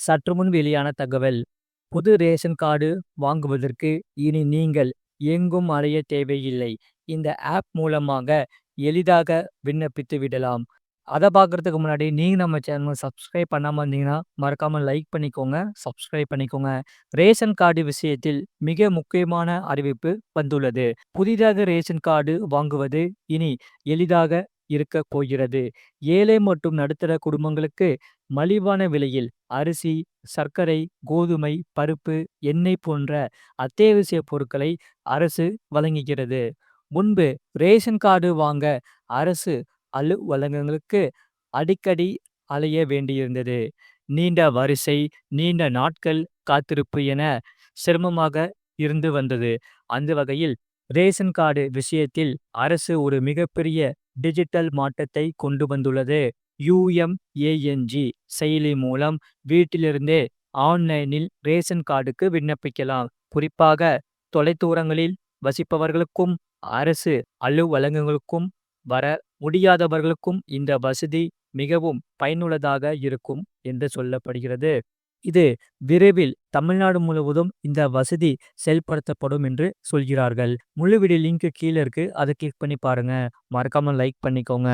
சற்று முன் வெளியான தகவல் புது ரேஷன் கார்டு வாங்குவதற்கு இனி நீங்கள் எங்கும் அலைய தேவையில்லை. இந்த ஆப் மூலமாக எளிதாக விண்ணப்பித்து விடலாம். அதை பார்க்கறதுக்கு முன்னாடி நீங்கள் நம்ம சேனல் சப்ஸ்கிரைப் பண்ணாமல் இருந்தீங்கன்னா மறக்காமல் லைக் பண்ணிக்கோங்க சப்ஸ்கிரைப் பண்ணிக்கோங்க. ரேஷன் கார்டு விஷயத்தில் மிக முக்கியமான அறிவிப்பு வந்துள்ளது. புதிதாக ரேஷன் கார்டு வாங்குவது இனி எளிதாக இருக்க போகிறது. ஏழை மற்றும் நடுத்தர குடும்பங்களுக்கு மலிவான விலையில் அரிசி சர்க்கரை கோதுமை பருப்பு எண்ணெய் போன்ற அத்தியாவசிய பொருட்களை அரசு வழங்குகிறது. முன்பு ரேஷன் கார்டு வாங்க அரசு அலுவலகங்களுக்கு அடிக்கடி அலைய வேண்டியிருந்தது. நீண்ட வரிசை நீண்ட நாட்கள் காத்திருப்பு என சிரமமாக இருந்து வந்தது. அந்த வகையில் ரேஷன் கார்டு விஷயத்தில் அரசு ஒரு மிகப்பெரிய டிஜிட்டல் மாற்றத்தை கொண்டு வந்துள்ளது. யுஎம்ஏஎன்ஜி செயலி மூலம் வீட்டிலிருந்தே ஆன்லைனில் ரேஷன் கார்டுக்கு விண்ணப்பிக்கலாம். குறிப்பாக தொலைதூரங்களில் வசிப்பவர்களுக்கும் அரசு அலுவலகங்களுக்கும் வர முடியாதவர்களுக்கும் இந்த வசதி மிகவும் பயனுள்ளதாக இருக்கும் என்று சொல்லப்படுகிறது. இது விரைவில் தமிழ்நாடு முழுவதும் இந்த வசதி செயல்படுத்தப்படும் என்று சொல்கிறார்கள். முழு வீடியோ லிங்க் கீழே இருக்கு. அதை கிளிக் பண்ணி பாருங்க. மறக்காம லைக் பண்ணிக்கோங்க.